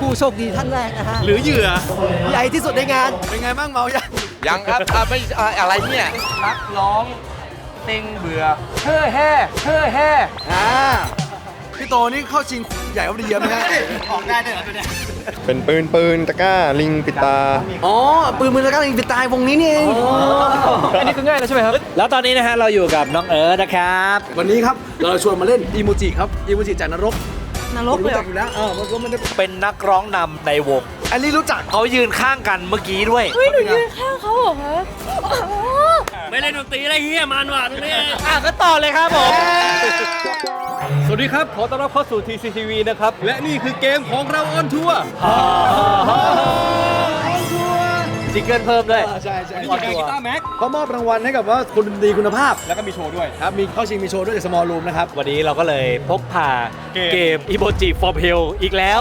ผู้โชคดีท่านแรกนะฮะหรือเหยื่อใหญ่ที่สุดในงาน เป็นไงบ้างเมายังยังครับอะไม่อะอะไรเนี่ยนักร้องเต็งเบื่อเฮ่อแฮ่เฮ่อแฮ่อ่าพี่โตนี่เข้าชิงใหญ่กว่าเดียไหมฮะออกได้ด้วยเหรอตัวเนี้ยเป็นปืนปืนตะกร้าลิงปิดตา อ๋อปืนมือตะกร้ายิงปิดตายวงนี้นี่เองอันนี้คือง่ายแล้วใช่ไหมครับ แล้วตอนนี้นะฮะเราอยู่กับน้องเอิร์ธนะครับ วันนี้ครับเราชวนมาเล่นอีโมจิครับอีโมจิจากนรก นรกเลยรู้จักอยู่แล้วเออมันก็มันจะเป็นนักร้องนำในวงอันนี้รู้จักเขายืนข้างกันเมื่อกี้ด้วย เฮ้ยหนูยืนข้างเขาเหรอคะไม่เล่นดนตรีอะไรเฮียมันว่ะตรงนี้ อะก็ต่อเลยครับผม สวัสดีครับ ขอต้อนรับเข้าสู่ TCTV นะครับ และนี่คือเกมของเราออนทัวร์ จิงเกิลเพิ่มด้วย ใช่ใช่นี่คือกีตาร์แม็กเขามอบรางวัลให้กับว่าคนดีคุณภาพแล้วก็มีโชว์ด้วย ครับมีเข้าชิงมีโชว์ด้วยจาก small room นะครับ วันนี้เราก็เลยพกพาเกมเกมอีโ j จิฟอร์เพลอีกแล้ว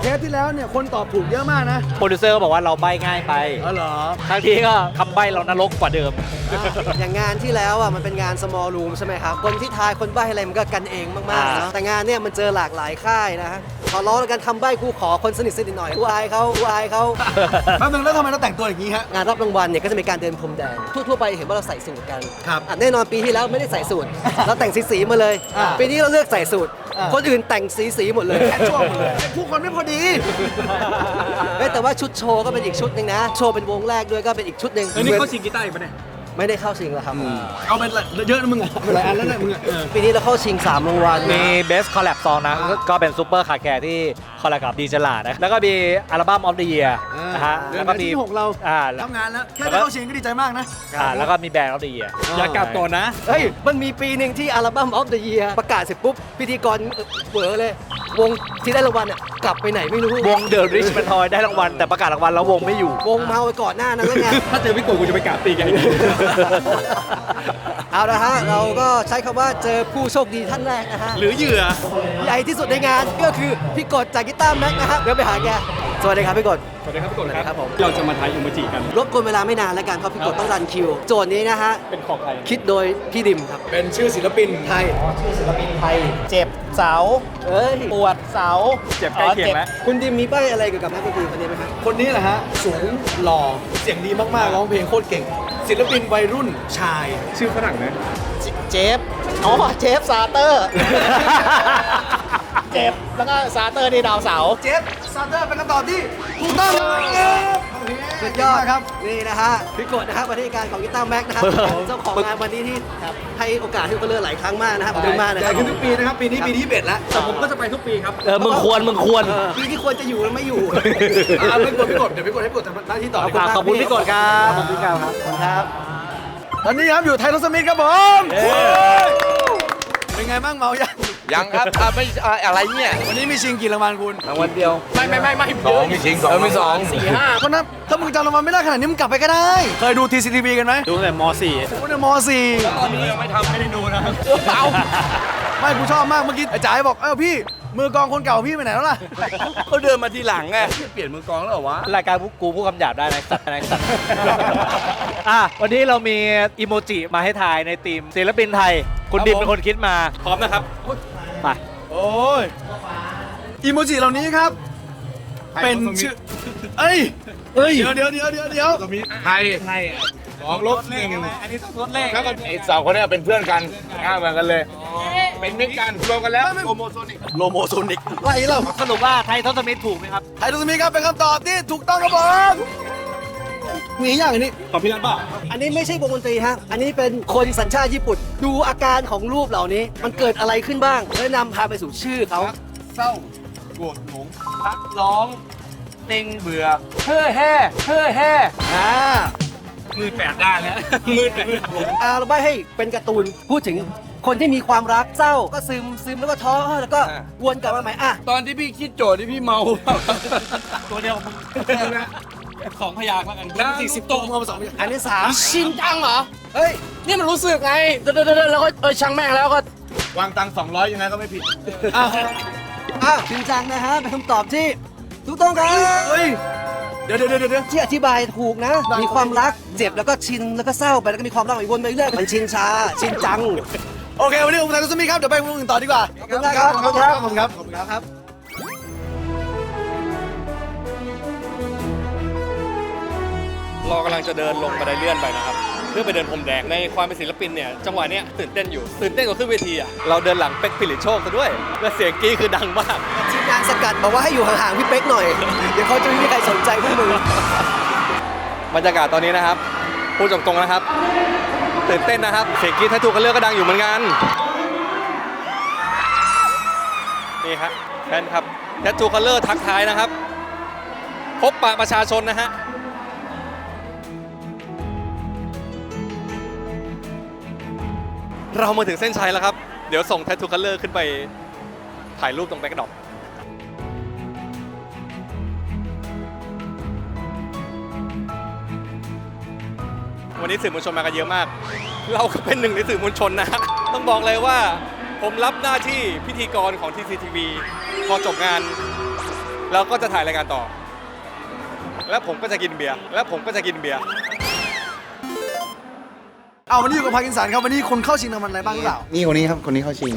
เทปที่แล้วเนี่ยคนตอบถูกเยอะมากนะ โปรดิวเซอร์ก็บอกว่าเราใบง่ายไปอ๋อเหรอครั้งที่ก็คำใบเรานรกกว่าเดิม อย่างงานที่แล้วอะมันเป็นงาน small room ใช่ไหมครับ คนที่ทายคนใบ้อะไรมันก็กันเองมากๆอ่าเนอะแต่งานเนี่ยมันเจอหลากหลายค่ายนะฮะ ขอร้องกันคำใบ้คู่ขอคนสนิทสนิทหน่อยกูอายเขากูอายเขา แป๊บนึงแล้วทำไมเราแต่งตัวอย่างนี้ฮะ งานรับรางวัลเนี่ยก็จะมีการเดินพรมแดงทั่วๆไปเห็นว่าเราใส่สูทกันครับอะแน่นอนปีที่แล้วไม่ได้ใส่สูท เราแต่งสีๆมาเลย อ่าปีนี้เราเลือกใส่สูทอ่า คนอื่นแต่งสีๆหมดเลย แค่ช่วงหมดเลยผู้คนไม่พอดี เอ้ยแต่ว่าชุดโชว์ก็เป็นอีกชุดหนึ่งนะ โชว์เป็นวงแรกด้วยก็เป็นอีกชุดหนึ่งแล้วนี่เขาชิงกีตาร์อีกปะเนี่ย ไม่ได้เข้าชิงแล้วครับเอาเป็นเยอะนะมึงอะหลายอันแล้วเนี่ยมึงอะเออปีนี้เราเข้าชิงสามรางวัลมี Best Collab Song นะ ก็เป็นซูเปอร์คาแคร์ที่คอลแลบกับดีเจลานะ แล้วก็มีอัลบั้ม of the Year นะฮะเดือแล้นวก็มีที่หกเราอ่าแล้วทำงานแล้ว แค่ได้เข้าชิงก็ดีใจมากนะอ่าแล้วก็มีแบรนด์ of the Year อย่ากลับก่อนนะ เฮ้ย มันมีปีหนึ่งที่อัลบั้ม of the year ประกาศเสร็จปุ๊บพิธีกรเป๋อเลย วงที่ได้รางวัลอะกลับไปไหนไม่รู้วง The Rich Man Toy ได้รางวัลแต่ประกาศรางวัลแล้ววงไม่อยู่วงเมาไปก่อนหน้านั้นแล้วไงถ้าเจอพี่โกกูจะไปกราบตีกันเอาละฮะเราก็ใช้คำว่าเจอผู้โชคดีท่านแรกนะฮะหรือเหยื่อ ใหญ่ที่สุดในงานก็คือพี่กดจากกีตาร์แม็กนะฮะเดี๋ยวไปหาแกสวัสดีครับพี่กด สวัสดีครับพี่โกสวัสดีครับผม เราจะมาทายอิโมจิกัน รบกวนเวลาไม่นานแล้วกันเพราะพี่กดต้องรันคิว โจทย์นี้นะฮะเป็นของใครคิดโดยพี่ดิมครับเป็นชื่อศิลปินไทย เจ็บเสา เอ้ยปวดเสาเจ็บใกล้เคียงแล้ว คุณดิมมีป้ายอะไรเกี่ยวกับนักดนตรีคนนี้ไหมครับคนนี้แหละฮะ สูงหล่อเสียงดีมากๆร้องเพลงโคตรเก่ง ศิลปินวัยรุ่นชาย ชื่อฝรั่งนะ เจฟ อ๋อ เจฟซาเตอร์ เจฟแล้วก็ซาเตอร์นี่ดาวเสา เจฟซาเตอร์เป็นคำตอบที่ถูกต้องครับสุดยอดครับ นี่นะฮะพี่กดนะครับบรรณาธิการของกีตาร์แม็กนะครับเจ้าของงานวันนี้ที่ให้โอกาสที่เขาเลือกหลายครั้งมากนะครับขอบคุณมากนะคใหญ่รับขึ้นทุกปีนะครับ ปีนี้ปีที่21แล้วแต่ผมก็จะไปทุกปีครับเออมึงควรมึงควรปีที่ควรจะอยู่แล้วไม่อยู่ อะไม่กดไม่กดเดี๋ยวไม่กดให้กดทำหน้าที่ต่อดีกว่าขอบคุณพี่กดครับ ขอบคุณครับขอบคุณครับ ตอนนี้ครับอยู่ไทยทศมิตรครับผม เป็นไงบ้างเมายังยังครับอะไม่อะอะไรเนี่ยวันนี้มีชิงกี่รางวัลคุณรางวัลเดียวไม่ไม่ไม่ไม่สองมีชิงสองมีสองสี่ห้าเพราะนั้นถ้ามึงจำรางวัลไม่ได้ขนาดนี้มึงกลับไปก็ได้ เคยดู TCTV กันไหมดูตั้งแต่ม .4 โอ้เนี่ยม .4 ตอนนี้ยังไม่ทำไม่ได้ดูนะเอาไม่กูชอบมากเมื่อกี้ไอ้จ๋ายบอกเอ้าพี่ มือกลองคนเก่าพี่ไปไหนแล้วล่ะ เขาเดินมาทีหลังไงเปลี่ยนมือกลองแล้วเหรอวะ รายการพวกกูพูดคำหยาบได้นะสัตว์นะสัตว์อะวันนี้เรามีอีโมจิมาให้ทายในทีมศิลปินไทย คุณดิมเป็นคนคิดมา พร้อมนะครับ ไป โอ้ยอีโมจิเหล่านี้ครับ เป็นชื่อ เอ้ยเฮ้ย เดี๋ยวเดี๋ยวเดี๋ยวเดี๋ยวเดี๋ยวไทยไทยส องลบหนึ่งอันนี้ต้องลดเลขแล้วก็ไอ้สองคนเนี้เป็นเพื่อนกันอ้าเหมือนกันเลย เป็นมิตรกันรวมกันแล้วโอโมโซนิกโลโมโซนิกไรเราสรุปว่าไทยทศมิตรถูกไหมครับ ไทยทศมิตรครับเป็นคำตอบที่ถูกต้องครับผมมีอย่างอันนี้ตอบพี่นัทป่ะอันนี้ไม่ใช่วงดนตรีฮะ อันนี้เป็นคนสัญชาติญี่ปุ่น ดูอาการของรูปเหล่านี้ มันเกิดอะไรขึ้นบ้างแล้วนำพาไปสู่ชื่อเขาเศร้าโกรธหลงนักร้องเต็งเบื่อเฮ่อแฮ่เฮ่อแฮ่อ่า มือแปดด้านแล้วมือแปดอ่าเราไม่ให้เป็นการ์ตูนพูดถึงคนที่มีความรักเศร้าก็ซึมซึมแล้วก็ท้อแล้วก็วนกลับมาใหม่อะตอนที่พี่คิดโจทย์ที่พี่เมา ตัวเดียวมึงสองพยางค์แล้วกันสี่สิบตโตรงมาสองอย่างอันที่สามชินจังเหรอเฮ้ยนี่มันรู้สึกไงเดินเดินแล้วก็เออช่างแม่งแล้วก็วางตังค์200ยังไงก็ไม่ผิดอะอะจริงจังนะฮะเป็นคำตอบที่ถูกต้องครับ เดี๋ยวเดี๋ยวเดี๋ยวที่อธิบายถูกนะ มีความรักเจ็บแล้วก็ชินแล้วก็เศร้าไปแล้วก็มีความรักอีกวนไปเรื่อยมันชินชา ชินจัง โอเค วันนี้ผมทางซุมีครับ เดี๋ยวไปวงอื่นต่อดีกว่าขอบคุณครับขอบคุณครับขอบคุณครับขอครับเรากำลังจะเดินลงบันไดเลื่อนไปนะครับ เพื่อไปเดินพรมแดงในความเป็นศิลปินเนี่ยจังหวะเนี้ยตื่นเต้นอยู่ตื่นเต้นกว่าขึ้นเวทีอะเราเดินหลังเป็กผลิตโชคซะด้วย และเสียงกี้คือดังมาก ทีมงานสกัดบอกว่าให้อยู่ห่างๆพี่เป๊กหน่อย เดี๋ยวเขาจะไม่มีใครสนใจพวกมึงบรรยากาศตอนนี้นะครับพูดตรงๆนะครับตื่นเต้นนะครับเสียงกรีดทัตูกันเลือกก็ดังอยู่เหมือนกันนี่ฮะแฟนครับแททูคัลเลอร์ทักทายนะครับ พบปะประชาชนนะฮะเรามาถึงเส้นชัยแล้วครับ เดี๋ยวส่งแททูคัลเลอร์ขึ้นไปถ่ายรูปตรงแบ็กดรอป วันนี้สื่อมวลชนมากันเยอะมาก เราก็เป็นหนึ่งในสื่อมวลชนนะ ต้องบอกเลยว่าผมรับหน้าที่พิธีกรของ TCTV พอจบงานเราก็จะถ่ายรายการต่อ แล้วผมก็จะกินเบียร์ แล้วผมก็จะกินเบียร์ เอาวันนี้อยู่กับพากินสันครับวันนี้คนเข้าชิงรางวัลอะไรบ้างหรือเปล่านี่คนนี้ครับ คนนี้เข้าชิง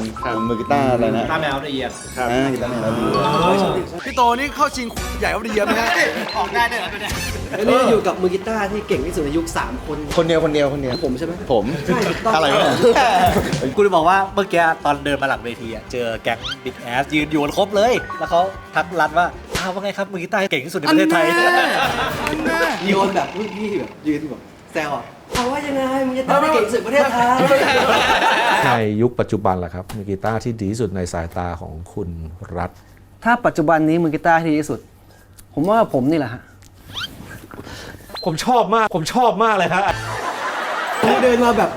มือกีตาร์อะไรนะตาแมวละเอียดอ่ากีตาร์แมวแล้วดีพี่โตนี่เข้าชิงใหญ่กว่าดีเยอะไหมฮะออกได้ด้วยเหรอตัวเนี้ยแล้วนี่อยู่กับมือกีตาร์ที่เก่งที่สุดในยุค3คน คนเดียวคนเดียวคนเดียวผมใช่ไหมผมใช่ถูกต้องอะไรวะกูจะบอกว่าเมื่อกี้ตอนเดินมาหลังเวทีอะเจอแก๊งบิ๊กแอสยืนอยู่กันครบเลย แล้วเขาทักรัดว่าอ้าวว่าไงครับมือกีตาร์เก่งที่สุดในประเทศไทยโยนแบบรุ่นพี่แบบยืนแบบแซวอะ เอาว่ายังไงมึงจะทำให้เก่งที่สุดประเทศไทยในยุคปัจจุบันล่ะครับมือกีตาร์ที่ดีที่สุดในสายตาของคุณรัฐ ถ้าปัจจุบันนี้มือกีตาร์ที่ดีที่สุด ผมว่าผมนี่แหละฮะ ผมชอบมาก ผมชอบมากเลยฮะเดินมาแบบ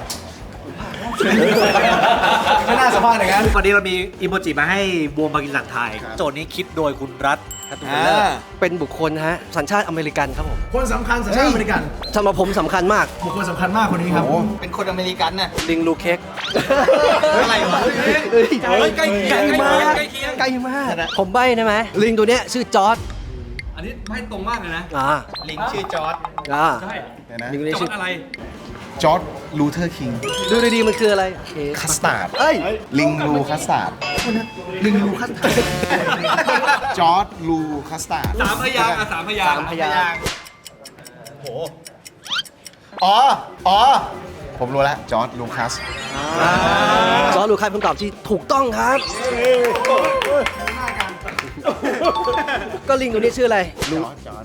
ไม่น่าสัมภาษณ์อย่างนั้นวันนี้เรามีอิโมจิมาให้วงบากินสันไทย โจทย์นี้คิดโดยคุณรัฐ ทัตุอ่เลิศาเป็นบุคคลฮะสัญชาติอเมริกันครับผมคนสำคัญสัญชาติอเมริกันสำหรับผมสำคัญมากบุคคลสำคัญมากคนนี้ครับเป็นคนอเมริกันน่ะ ลิงลูเค้กอะไรวะเฮ้ยเฮ้ยใกล้เคียงใกล้มากใกล้เคียง ใกล้มากผมใบ้ได้ไหมลิงตัวเนี้ยชื่อจอร์ดอันนี้ไม่ตรงมากเลยนะอ่าลิงชื่อจอร์ดอ่าใช่ลิงตัวนี้จอชื่ดออะไรจอร์ดลูเทอร์คิงดูดีๆมันคืออะไรเอ๊ะคัสตาร์ดเอ้ยลิงลูคัสตาร์ดลิงลูคัสตาร์ด จอร์ดลูคัสตาร์ดสามพยางค์อะสามพยางค์สามพยางค์อ๋อ อ๋อ ผมรู้แล้วจอร์ดลูคัส จอร์ดลูคัสคำตอบที่ถูกต้องครับ ก็ลิงตัวนี้ชื่ออะไรลู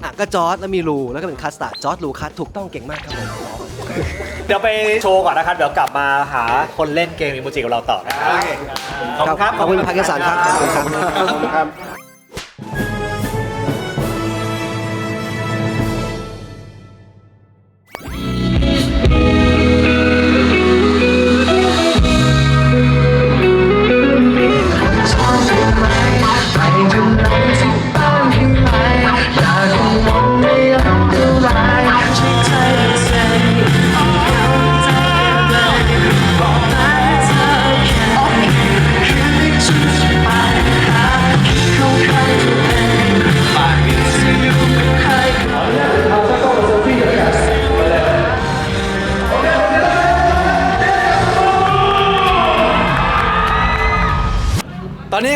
อะก็จอร์ดแล้วมีลูแล้วก็เป็นคัสตาร์ดจอร์ดลูคัสถูกต้องเก่งมากครับผม เดี๋ยวไปโชว์ก่อนนะครับ เดี๋ยวกลับมาหาคนเล่นเกมอิโมจิกับเราต่อนะครับ ขอบคุณครับ ขอบคุณพากินสันครับ ขอบคุณครับ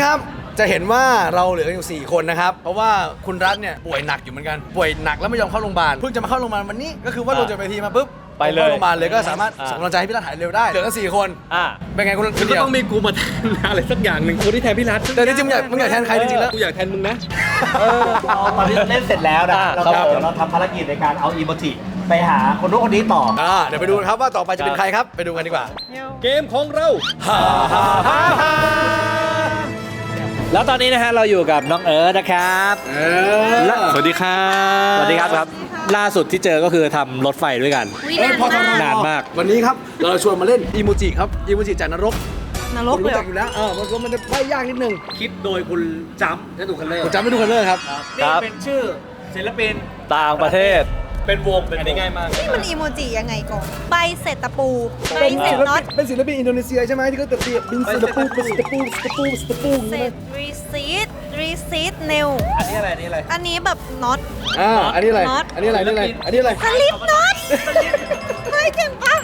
ครับจะเห็นว่าเราเหลือกันอยู่ 4 คนนะครับ เพราะว่าคุณรัฐเนี่ยป่วยหนักอยู่เหมือนกัน ป่วยหนักแล้วไม่ยอมเข้าโรงพยาบาล เพิ่งจะมาเข้าโรงพยาบาลวันนี้ ก็คือว่าลงจากเวทีมาปุ๊บไปเลยข้าโรงพยาบาลเลยก็สามารถอ่า ส่งกำลังใจให้พี่รัฐหายเร็วได้ เหลือกัน4คน อ่า เป็นไงคุณคือเดีก็ยวต้องมีกูมาแทนอะไรสักอย่างหนึ่งคนที่แทนพี่รัฐแต่จริงๆมึงอยากมึงอยากแทนใครจริงๆแล้ว กูอยากแทนมึงนะตอนนี้เล่นเสร็จแล้วนะเราครับ เดี๋ยวเราทำภารกิจในการเอาอีโมจิไปหาคนนู้นคนนี้ต่อ อ่าเดี๋ยวไปดูกันครับว่าต่อไปจะเป็นใครครับ ไปดูกันดีกว่า เกมของเรา แล้วตอนนี้นะฮะเราอยู่กับน้องเอิร์ธนะครับและสวัสดีครับสวัสดีครับครับ ล่าสุดที่เจอก็คือทำรถไฟด้วยกัน อุ๊ยเอ้ยพอทำนานมาก วันนี้ครับ เราชวนมาเล่นอีโมจิครับอีโมจิจากนรกนรกคุณเลยรู้เหรจัอกอยู่แล้วเออมันก็มันจะใบยากนิดนึงคิดโดยคุณจัมป์และดูคันเลอร์ผมจำไม่ดูกันเลยครับ นี่เป็นชื่อศิลปินต่างประเทศ เป็นวงเป็นวงง่ายมาก นี่มันอีโมจิยังไงก่อน ใบเสร็จตะปูใบเสร็จน็อตเป็นศิลปินอินโดนีเซียใช่ไหมที่เขาตะเกียบบินสตะปูสตะปูสตะปูสตะปูเสร็จรีซีดรีซีดเนลอันนี้อะไรอันนี้อะไร อันนี้แบบน็อต อ่าอันนี้อะไร น็อต อันนี้อะไร อันนี้อะไร อันนี้อะไร สลิปน็อตเฮ้ยเก่งปะ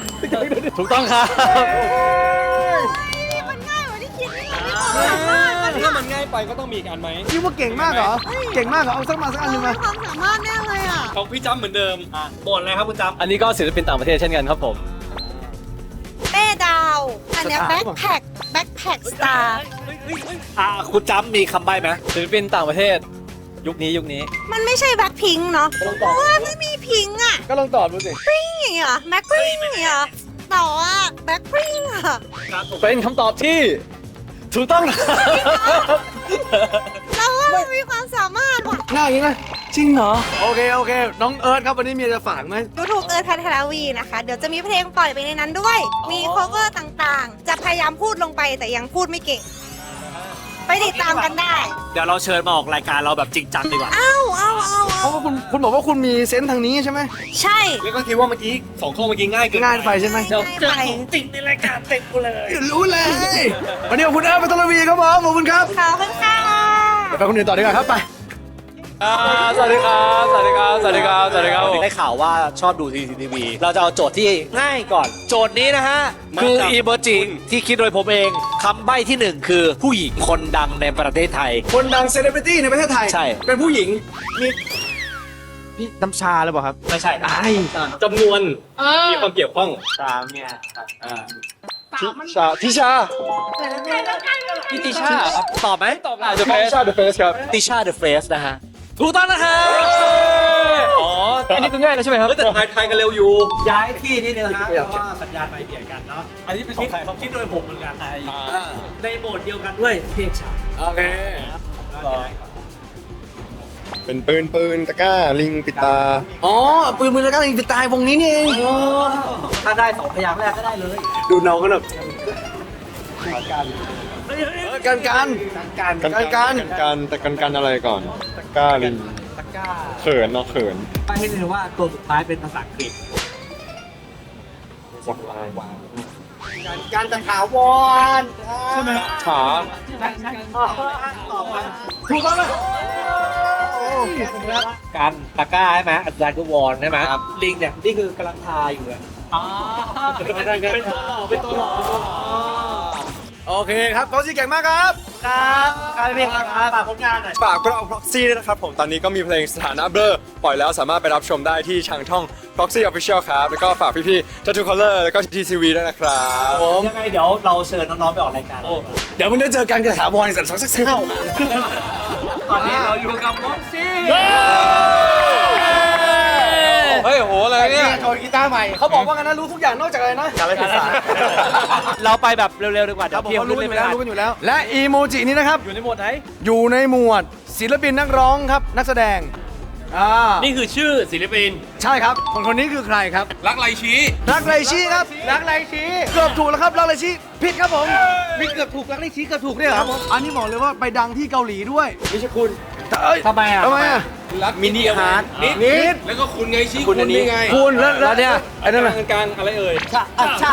ถูกต้องครับ ไปก็ต้องมีอีกอันไหมคิดว่าเก่งมากเหรอ เก่งมากเหรอ เอาสักมาสักอันหนึ่งมา ความสามารถแน่เลยอะ ของพี่จ้ำเหมือนเดิมบทอะไรครับคุณจำอันนี้ก็ศิลปินต่างประเทศเช่นกันครับผม เป้ดาว อันเนี้ยแบ็คแพ็คแบ็คแพ็คสตาร์อ่าคุณจำมีคำใบ้ไหมศิลปินต่างประเทศ ยุคนี้ยุคนี้ มันไม่ใช่แบ็คพิงค์เนาะเพราะว่าไม่มีพิงค์อะก็ลองตอบดูสิพิงค์อย่างเงี้ยแบ็คพิงค์อย่างเงี้ยแต่ว่าแบ็คพิงค์อะเป็นคำตอบที่ ถูกต้องนะเราว่ามันมีความสามารถว่ะง่ายอย่างนี้นะจริงเหรอ โอเค โอเค น้องเอิร์ธครับ วันนี้มีอะไรจะฝากไหมดูถูกเอิร์ธพัทรวีนะคะ เดี๋ยวจะมีเพลงปล่อยไปในนั้นด้วย มี cover ต่างๆ จะพยายามพูดลงไปแต่ยังพูดไม่เก่ง ไปติดตามกันได้เดี๋ยวเราเชิญมาออกรายการเราแบบจริงจังดีกว่า เอ้าเอ้าเอ้าเพเอ้าราะว่าคุณคุณบอกว่าคุณมีเซนส์ทางนี้ใช่ไหมใช่ แล้วก็คิดว่าเมื่อกี้สองข้อเมื่อกี้ง่ายเกินง่ายไปใช่ไหมไม่ไปจริงในรายการเต็มกูเลย รู้เลยวันนี้ขอบคุณเอิร์ธพัทรวีครับผมขอบคุณครับขอบคุณค่ะเดี๋ยวไปคนอื่นต่อดีกว่าครับไป สวัสดีครับสวัสดีครับสวัสดีครับสวัสดีครับได้ข่าวว่าชอบดูทีทีวีเราจะเอาโจทย์ที่ง่ายก่อน โจทย์นี้นะฮะมาคือจากอีโมจิที่คิดโดยผมเองคำใบ้ที่หนึ่งคือผู้หญิงคนดังในประเทศไทย คนดังเซเลบริตี้ในประเทศไทย ใช่ เป็นผู้หญิงมีพี่น้ำชาหรือเปล่าครับ ไม่ใช่ไอ้จำนวนมีความเกี่ยวข้องตามเนี่ยทิชาทิชาพี่ติชาตอบไหมตอบ The Face เดอะเฟสครับติชาเดอะเฟสนะฮะ ถูกต้องนะครับอ๋ออันนี้คือง่ายแล้วใช่ไหมครับ แต่ทายทายกันเร็วอยู่ ย้ายที่นิดนึงนะฮะเพราะว่าสัญญาณไปเปลี่ยนกันเนาะอันนี้เป็นของใครคิดโดยผมเหมือนกันในโหมดเดียวกันด้วยเพลงฉากโอเคเป็นปืนปืนตะกร้าลิงปิดตา อ๋อ ปืนมือแล้วก็ยิงไปตายวงนี้นี่เองถ้าได้สองพยางค์แรกก็ได้เลย ดูน้องกันแบบ การการการกันการการกันแต่กันกันอะไรก่อนตะกร้าลิงตะกร้าเขินเนาะเขินไปให้เลยว่าตัวสุดท้ายเป็นภาษาอังกฤษการตะขาวรขาถูกต้องไหมการตะกร้าใช่ไหมอาจารย์ก็วอนใช่ไหมลิงเนี่ยนี่คือกำลังทาอยู่อะเป็นตัวหล่อเป็นตัวหล่อเป็นตัวหล่อ โอเคครับเขาสีเก่งมากครับ ครับการเพลงครับฝากผลงานหน่อยฝากพวกเรา Proxy ด้วยนะครับผมตอนนี้ก็มีเพลงสถานะเบลอปล่อยแล้วสามารถไปรับชมได้ที่ทางช่อง Proxy Official ครับ แล้วก็ฝากพี่ๆ Tattoo Color แล้วก็ TCV ด้วยนะครับผมยังไงเดี๋ยวเราเชิญน้องๆไปออกรายการเดี๋ยวมึงได้เจอกันกับถาวรสักสักสักเท่าตอนนี้เราอยู่กับม็อกซี่เฮ้ ยโหอะไรเนี่ยโชว์กีตาร์ใหม่เขาบอกว่างั้นนะรู้ทุกอย่างนอกจากอะไรนะการศึกษาเราไปแบบเร็วๆดีกว่าคเดี๋รัยบวผมเพียงเขารู้ขึ้กันนอเลยยู่ไม่แล้วทันรู้กันอยู่แล้ว และอีโมจินี้นะครับอยู่ในหมวดไหนอยู่ในหมวด ศิลปินนักร้องครับนักแสดงอ่านี่คือชื่อศิลปิน ใช่ครับ คนคนนี้คือใครครับ รักไรชี้รักไรชีครับ รักไรชีเกือบถูกแล้วครับ รักไรชีผิดครับผม มีเกือบถูกรักได้ชี้เกือบถูกเนี่ยเหรออันนี้บอกเลยว่าไปดังที่เกาหลีด้วยนิชคุณทำไมอะทำไมอะ รักมินิฮาร์ดนิดนิด แล้วก็คุณไงชี้คุณนี่ไงคุณแล้วแล้วแล้วเนี่ยไอ้นั่นกน่ะลางกลางอะไรเอ่ยชาชา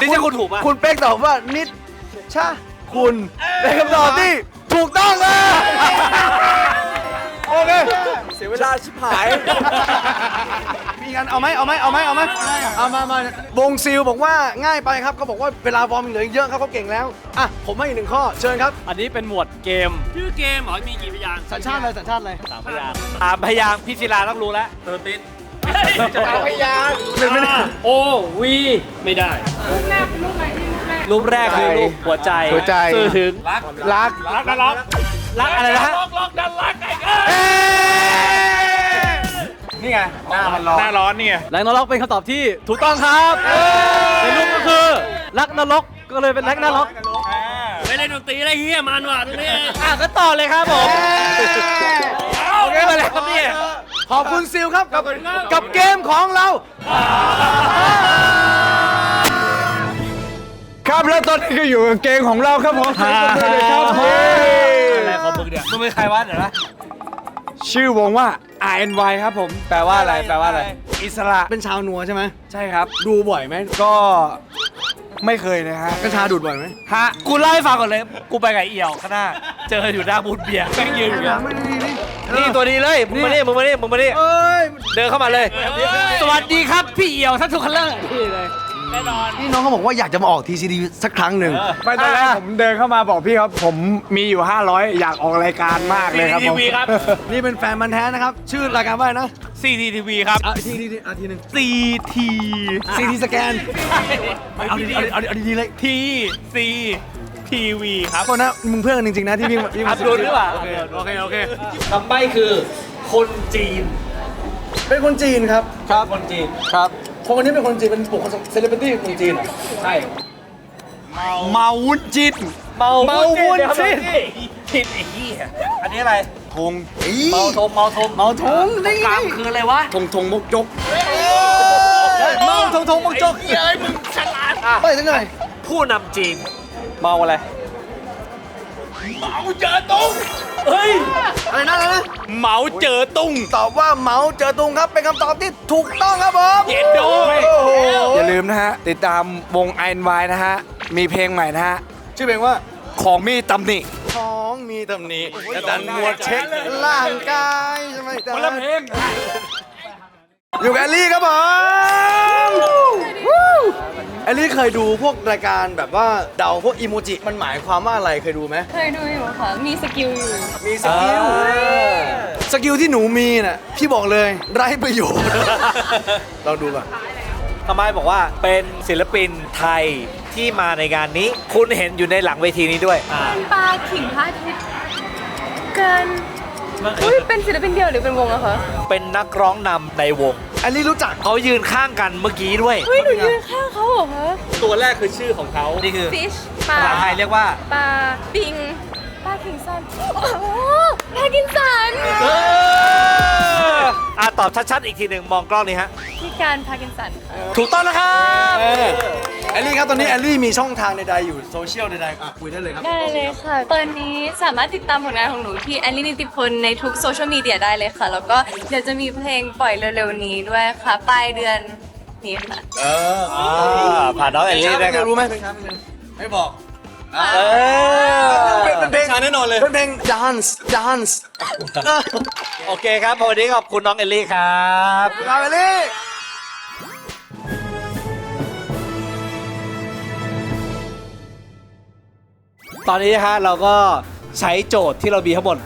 นี่ใช่คุณถูกป่ะคุณเป๊กตอบว่านิดชาคุณเป็นคำตอบที่ถูกต้องเลย โอเค เสียเวลาชิบหาย มีกันเอาไหมเอาไหมเอาไหมเอาไหมเอามามาวงซิลบอกว่าง่ายไปครับเขาบอกว่าเวลาวอร์มยังเหลืออีกเยอะครับเขาเก่งแล้วอะผมให้อีกหนึ่งข้อเชิญครับ อันนี้เป็นหมวดเกมชื่อเกมเหรอมีกี่พยางค์สัญชาติอะไรสัญชาติอะไรสามพยางค์สามพยางค์พี่ศิลาต้องรู้แล้วเออติดสามพยางหนึ่งไม่ได้โอวีไม่ได้ รูปแรกคือรูปหัวใจหัวใจ สื่อถึงรักรักรักนะรักรักอะไรนะฮะล็อกล็อกดันรักไอ้เอ๊ะ นี่ไง หน้ามันร้อนหน้าร้อนนี่ไงแรงนรกเป็นคำตอบที่ถูกต้องครับในรูปก็คือรักนรกก็เลยเป็นรักนรกไม่ได้ดนตรีอะไรเฮียมันว่ะตรงนี้อะก็ต่อเลยครับผมโอเคมาแล้วครับเนี่ยขอบคุณซิลครับกับกับเกมของเรา ครับแล้วตอนนี้ก็อยู่กับเกงของเราครับผมอะไรของมึงเนี่ยมึงเป็นใครวะเดี๋ยวนะ ชื่อวงว่า RNY ครับผม แปลว่าอะไร แปลว่าอะไร อิสระ เป็นชาวนัวใช่ไหมใช่ครับ ดูบ่อยไหมก็ไม่เคยนะฮะกัญชาดูดบ่อยไหมฮะกูเล่าให้ฟังก่อนเลย กูไปกับเอี่ยวข้างหน้า เจออยู่หน้าบูธเบียร์แม่งยืนอยู่เนี่ยไม่ดีนี่นี่ตัวนี้เลยมึงมานี่มึงมานี่มึงมานี่เอ้ย เดินเข้ามาเลย สวัสดีครับพี่เอี่ยวท่านทุกคนเลอร์นี่เลย แน่นอนนี่น้องเขาบอกว่าอยากจะมาออกทีซีดีสักครั้งหนึ่งไม่ตอนแรกผมเดินเข้ามาบอกพี่ครับ ผมมีอยู่ 500 อยากออกรายการมากเลยครับผม CCTV ครับ นี่เป็นแฟนมันธุ์แท้นะครับ ชื่อรายการว่าอะไรนะ CCTV ครับ อะทีทีทีอะทีหนึ่ง CT ซีทีสแกน เอาดีเอาดีเอาดีเอาดีๆเลย T C TV ครับ คนนะมึงเพื่อนกันจริงๆนะที่วิ่งวิ่งอับดุลหรือเปล่า โอเคโอเคโอเคคำใบ้คือ คนจีน เป็นคนจีนครับ ครับ คนจีน ครับ คนคนนี้เป็นคนจีนเป็นบุคคลเซเลบริตี้คนจีนเหรอใช่เมาวุ้นจีนเมาเมาวุ้นจีนผิดไอ้เหี้ยอันนี้อะไรทงอีเมาทมเมาทมเมาทงนี่กลางคืออะไรวะทงทงมกจกเมาทงทงมกจกเอ้ยมึงฉลาดอะไปสักหน่อยผู้นำจีนเมาอะไรเมาเจอตุ้ง เฮ้ย อะไรนะอะไรนะเมาเจอตุ้ง ตอบว่าเมาเจอตุงครับ เป็นคำตอบที่ถูกต้องครับผมเย็นดูอย่าลืมนะฮะ ติดตามวง i n y นะฮะ มีเพลงใหม่นะฮะ ชื่อเพลงว่าของมีตำหนิของมีตำหนิและดันมวดเช็คร่างกายใช่ไหมจ๊ะคนละเพลง อยู่กับแอลลี่ครับผมวู้แอลลี่เคยดูพวกรายการแบบว่าเดาพวกอีโมจิมันหมายความว่าอะไรเคยดูไหมเคยดูอยู่ค่ะ มีสกิลอยู่ มีสกิลสกิลที่หนูมีน่ะพี่บอกเลยไร้ประโยชน์เราดูก่อนทำไมบอกว่าเป็นศิลปินไทยที่มาในงานนี้ คุณเห็นอยู่ในหลังเวทีนี้ด้วย เป็นปลาขิงพระอาทิตย์เกิน อุ้ยเป็นศิลปินเดียวหรือเป็นวงอะคะเป็นนักร้องนำในวงแอลลี่รู้จักเขายืนข้างกันเมื่อกี้ด้วยเฮ้ยหนูยืนข้างเขาเหรอคะ ตัวแรกคือชื่อของเขานี่คือฟิชปลาภาษาไทยเรียกว่า ปลาปิงปลาคิงสันโอ้โหปลากินสัน เออ อะตอบชัดๆอีกทีหนึ่งมองกล้องนี้ฮะ พี่การพากินสันค่ะถูกต้องนะครับเออแอลลี่ครับตอนนี้แอลลี่มีช่องทางใดๆอยู่โซเชียลใดๆอะคุยได้เลยครับ ได้เลยค่ะ ตอนนี้สามารถติดตามผลงานของหนูที่แอลลี่นิติพลในทุกโซเชียลมีเดียได้เลยค่ะ แล้วก็เดี๋ยวจะมีเพลงปล่อยเร็วๆนี้ด้วยค่ะ ปลายเดือนนี้ค่ะ เอออ่าผ่านน้องแอลลี่ได้ครับรู้ไหมเพลงช้าเพลงช้าไม่บอก เออ แน่นอนเลย เป็นเพลง dance dance โอเคครับวันนี้ขอบคุณน้องเอลลี่ครับครับแอลลี่ตอนนี้นะฮะเราก็ใช้โจทย์ที่เรามีทั้งหมด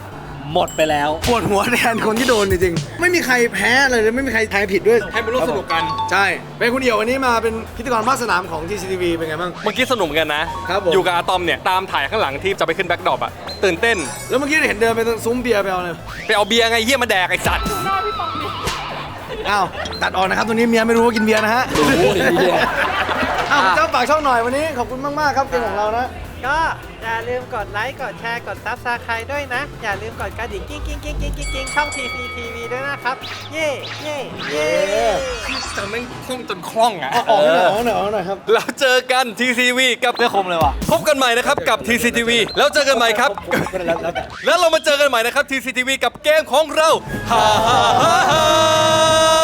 หมดไปแล้วปวดหัวแทนคนที่โดนจริงๆไม่มีใครแพ้เลยเลยไม่มีใครทายผิดด้วยให้มาร่วมสนุกกัน ใช่เป็นคุณเดี่ยววันนี้มาเป็นพิธีกรภาคสนามของ TCTV เป็นไงบ้าง เมื่อกี้สนุกเหมือนกันนะครับผม อยู่กับอาตอมเนี่ยตามถ่ายข้างหลังที่จะไปขึ้นแบ็คดรอปอะตื่นเต้นแล้วเมื่อกี้เห็นเดินไปตรงซุ้มเบียร์ไปเอาเลยไปเอาเบียร์ไงเฮียมาแดกไอสัตว์อ้าวตัดออกนะครับตัวนี้เมียไม่รู้ว่ากินเบียร์นะฮะอ้าวเจ้าฝากช่องหน่อยวันนี้ขอบคุณมากๆครับเกมของเรานะ ก็อย่าลืมกดไลค์กดแชร์กดซับสไครต์ด้วยนะ อย่าลืมกดกระดิ่งกิ้งกิ้งกิ้งกิ้งกิ้งกิ้งช่อง TCTV ด้วยนะครับ เย่เย่เย่จำแม่งคล่องจนคล่องอะออกหน่อยออกหน่อยออกหน่อยครับ แล้วเจอกัน TCTV กับไม่คมเลยว่ะ พบกันใหม่นะครับกับ TCTV แล้วเจอกันใหม่ครับ แล้วเรามาเจอกันใหม่นะครับ TCTV กับเกมของเราฮ่าฮ่าฮ่าฮ่า